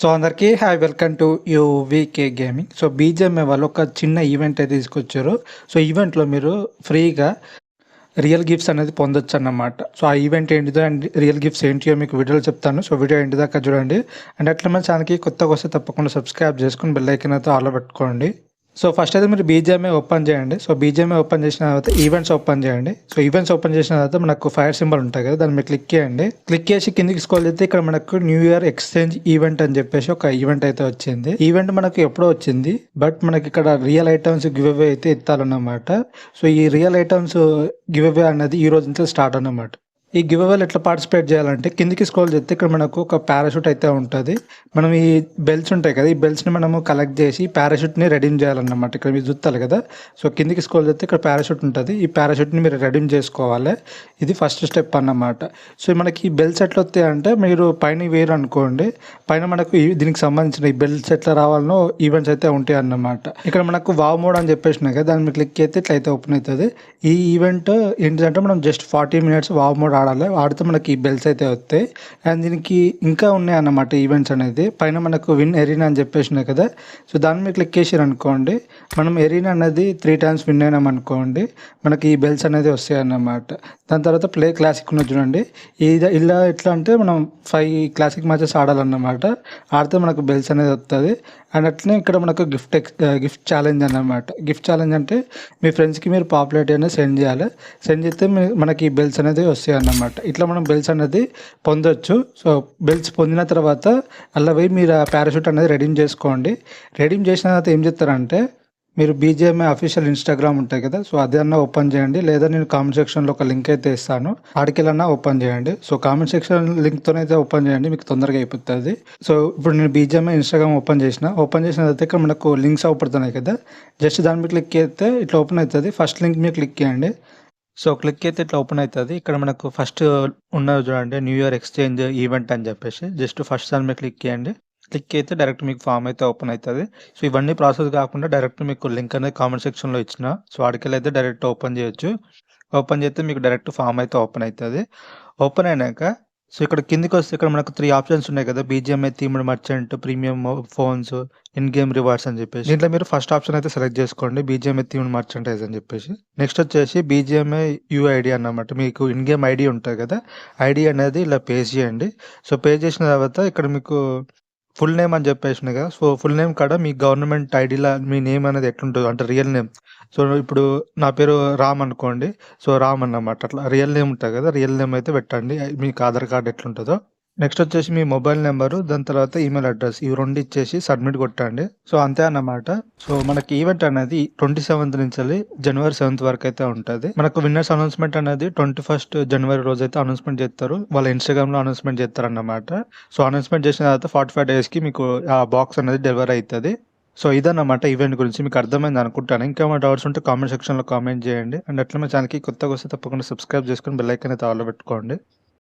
So అందరికీ hi welcome to U VK gaming. So BGMI వాళ్ళు ఒక చిన్న ఈవెంట్ అయితే తీసుకొచ్చారు. సో ఈవెంట్లో మీరు ఫ్రీగా రియల్ గిఫ్ట్స్ అనేది పొందొచ్చు అన్నమాట సో ఆ ఈవెంట్ ఏంటిదో అండ్ రియల్ గిఫ్ట్స్ ఏంటియో మీకు వీడియోలో చెప్తాను. సో వీడియో ఏంటి దాకా చూడండి. అండ్ అట్లా మన ఛానల్కి కొత్తగా వస్తే తప్పకుండా సబ్స్క్రైబ్ చేసుకుని బెల్ ఐకన్ అయితే ఆలో పెట్టుకోండి. సో ఫస్ట్ అయితే మీరు బీజేఎంఏ ఓపెన్ చేయండి. సో బీజేఎంఏ ఓపెన్ చేసిన తర్వాత ఈవెంట్స్ ఓపెన్ చేయండి. సో ఈవెంట్స్ ఓపెన్ చేసిన తర్వాత మనకు ఫైర్ సింబల్ ఉంటాయి కదా దాన్ని మీరు క్లిక్ చేయండి. క్లిక్ చేసి కిందికి స్కోల్ చేస్తే ఇక్కడ మనకు న్యూ ఇయర్ ఎక్స్చేంజ్ ఈవెంట్ అని చెప్పేసి ఒక ఈవెంట్ అయితే వచ్చింది. ఈవెంట్ మనకు ఎప్పుడో వచ్చింది బట్ మనకి ఇక్కడ రియల్ ఐటమ్స్ గివ్ అవే అయితే ఇస్తాలన్నమాట సో ఈ రియల్ ఐటమ్స్ గివ్ అవే అనేది ఈ రోజు నుంచి స్టార్ట్ అన్నమాట. ఈ గివ్ అవేలు ఎట్లా పార్టిసిపేట్ చేయాలంటే కిందికి స్క్రోల్ చేస్తే ఇక్కడ మనకు ఒక పారాషూట్ అయితే ఉంటుంది. మనం ఈ బెల్ట్స్ ఉంటాయి కదా ఈ బెల్ట్స్ని మనము కలెక్ట్ చేసి పారాషూట్ని రెడీమ్ చేయాలన్నమాట. ఇక్కడ మీరు చూస్తారు కదా సో కిందికి స్క్రోల్ చేస్తే ఇక్కడ పారాషూట్ ఉంటుంది. ఈ పారాషూట్ని మీరు రెడీమ్ చేసుకోవాలి. ఇది ఫస్ట్ స్టెప్ అన్నమాట. సో మనకి ఈ బెల్ట్స్ ఎట్లా వస్తాయి అంటే మీరు పైన వేరు అనుకోండి. పైన మనకు దీనికి సంబంధించిన ఈ బెల్ట్స్ ఎట్లా రావాలనో ఈవెంట్స్ అయితే ఉంటాయి అన్నమాట. ఇక్కడ మనకు వావ్ మోడ్ అని చెప్పేసినాయి కదా దాన్ని మీరు క్లిక్ చేస్తే ఇట్లా అయితే ఓపెన్ అవుతుంది. ఈ ఈవెంట్ ఏంటంటే మనం just forty minutes wow mode ఆడాలి. ఆడితే మనకి ఈ బెల్ట్స్ అయితే వస్తాయి. అండ్ దీనికి ఇంకా ఉన్నాయి అన్నమాట ఈవెంట్స్ అనేది. పైన మనకు విన్ ఎరీనా అని చెప్పేసినాయి కదా. సో దాన్ని మీరు క్లిక్ చేసారు అనుకోండి. మనం ఎరీనా అనేది త్రీ టైమ్స్ విన్ అయినాం అనుకోండి మనకి ఈ బెల్ట్స్ అనేది వస్తాయి అన్నమాట. దాని తర్వాత ప్లే క్లాసిక్ ఉన్నది చూడండి. ఇది ఇలా ఎట్లా అంటే మనం ఫైవ్ క్లాసిక్ మ్యాచెస్ ఆడాలన్నమాట. ఆడితే మనకు బెల్ట్స్ అనేది వస్తుంది అండ్ అట్లనే ఇక్కడ మనకు గిఫ్ట్ ఎక్స్ గిఫ్ట్ ఛాలెంజ్ అన్నమాట. గిఫ్ట్ ఛాలెంజ్ అంటే మీ ఫ్రెండ్స్కి మీరు పాపులారిటీ అనేది సెండ్ చేయాలి. సెండ్ చేస్తే మీ- మనకి బెల్ట్స్ అనేది వస్తాయి అన్నమాట. ఇట్లా మనం బెల్ట్స్ అనేది పొందొచ్చు. సో బెల్ట్స్ పొందిన తర్వాత అలా పోయి మీరు ఆ పారాషూట్ అనేది రెడీమ్ చేసుకోండి. రెడీమ్ చేసిన తర్వాత ఏం చేస్తారంటే మీరు బీజేఎంఐ అఫీషియల్ ఇన్స్టాగ్రామ్ ఉంటాయి కదా సో అదన్నా ఓపెన్ చేయండి. లేదా నేను కామెంట్ సెక్షన్లో ఒక లింక్ అయితే ఇస్తాను. ఆడికెళ్ళన్నా ఓపెన్ చేయండి. సో కామెంట్ సెక్షన్ లింక్తో అయితే ఓపెన్ చేయండి. మీకు తొందరగా అయిపోతుంది. సో ఇప్పుడు నేను బీజేఎంఐ ఇన్స్టాగ్రామ్ ఓపెన్ చేసిన. ఓపెన్ చేసిన తర్వాత ఇక్కడ మనకు లింక్స్ అవుపడుతున్నాయి కదా. జస్ట్ దాని మీద క్లిక్ చేస్తే ఇట్లా ఓపెన్ అవుతుంది. ఫస్ట్ లింక్ మీద క్లిక్ చేయండి. సో క్లిక్ అయితే ఇట్లా ఓపెన్ అవుతుంది. ఇక్కడ మనకు ఫస్ట్ ఉన్నది చూడండి న్యూ ఇయర్ ఎక్స్చేంజ్ ఈవెంట్ అని చెప్పేసి. జస్ట్ ఫస్ట్ దాని మీద క్లిక్ చేయండి. క్లిక్ అయితే డైరెక్ట్ మీకు ఫామ్ అయితే ఓపెన్ అవుతుంది. సో ఇవన్నీ ప్రాసెస్ కాకుండా డైరెక్ట్ మీకు లింక్ అనేది కామెంట్ సెక్షన్లో ఇచ్చిన. సో వాడికెళ్ళి అయితే డైరెక్ట్ ఓపెన్ చేయొచ్చు. ఓపెన్ చేస్తే మీకు డైరెక్ట్ ఫామ్ అయితే ఓపెన్ అవుతుంది. ఓపెన్ అయినాక సో ఇక్కడ కిందికి వస్తే ఇక్కడ మనకు త్రీ ఆప్షన్స్ ఉన్నాయి కదా. BGMI themed merchant premium phones in game rewards అని చెప్పేసి. దీంట్లో మీరు ఫస్ట్ ఆప్షన్ అయితే సెలెక్ట్ చేసుకోండి. బీజిఎంఐ థీమ్డ్ మర్చెంటైజ్ అని చెప్పేసి. నెక్స్ట్ వచ్చేసి బీజిఎంఐ యూఐడి అన్నమాట. మీకు ఇన్ గేమ్ ఐడి ఉంటుంది కదా. ఐడి అనేది ఇలా పే చేయండి. సో పే చేసిన తర్వాత ఇక్కడ మీకు ఫుల్ నేమ్ అని చెప్పేసిన కదా. సో ఫుల్ నేమ్ కాడ మీ గవర్నమెంట్ ఐడిలా మీ నేమ్ అనేది ఎట్లుంటుంది అంటే రియల్ నేమ్. సో ఇప్పుడు నా పేరు రామ్ అనుకోండి. సో రామ్ అన్నమాట. అట్లా రియల్ నేమ్ ఉంటుంది కదా. రియల్ నేమ్ అయితే పెట్టండి. మీకు ఆధార్ కార్డ్ ఎట్లుంటుందో. నెక్స్ట్ వచ్చేసి మీ మొబైల్ నెంబరు దాని తర్వాత ఈమెయిల్ అడ్రస్ ఇవి రెండు ఇచ్చేసి సబ్మిట్ కొట్టండి. సో అంతే అన్నమాట. సో మనకి ఈవెంట్ అనేది ట్వంటీ సెవెంత్ నుంచి జనవరి సెవెంత్ వరకు అయితే ఉంటుంది. మనకు విన్నర్స్ అనౌన్స్మెంట్ అనేది ట్వంటీ ఫస్ట్ జనవరి రోజు అయితే అనౌన్స్మెంట్ చేస్తారు. వాళ్ళ ఇన్స్టాగ్రామ్లో అనౌన్స్మెంట్ చేస్తారు అన్నమాట సో అనౌన్స్మెంట్ చేసిన తర్వాత ఫార్టీ ఫైవ్ డేస్కి మీకు ఆ బాక్స్ అనేది డెలివరీ అవుతుంది సో ఇదన్నమాట ఈవెంట్ గురించి మీకు అర్థమైంది అనుకుంటాను. ఇంకా డౌట్స్ ఉంటే కామెంట్ సెక్షన్లో కామెంట్ చేయండి. అండ్ అట్లా మా ఛానల్కి కొత్తగా వస్తే తప్పకుండా సబ్స్క్రైబ్ చేసుకుని బెల్ ఐకన్ అయితే ఆల్లో పెట్టుకోండి.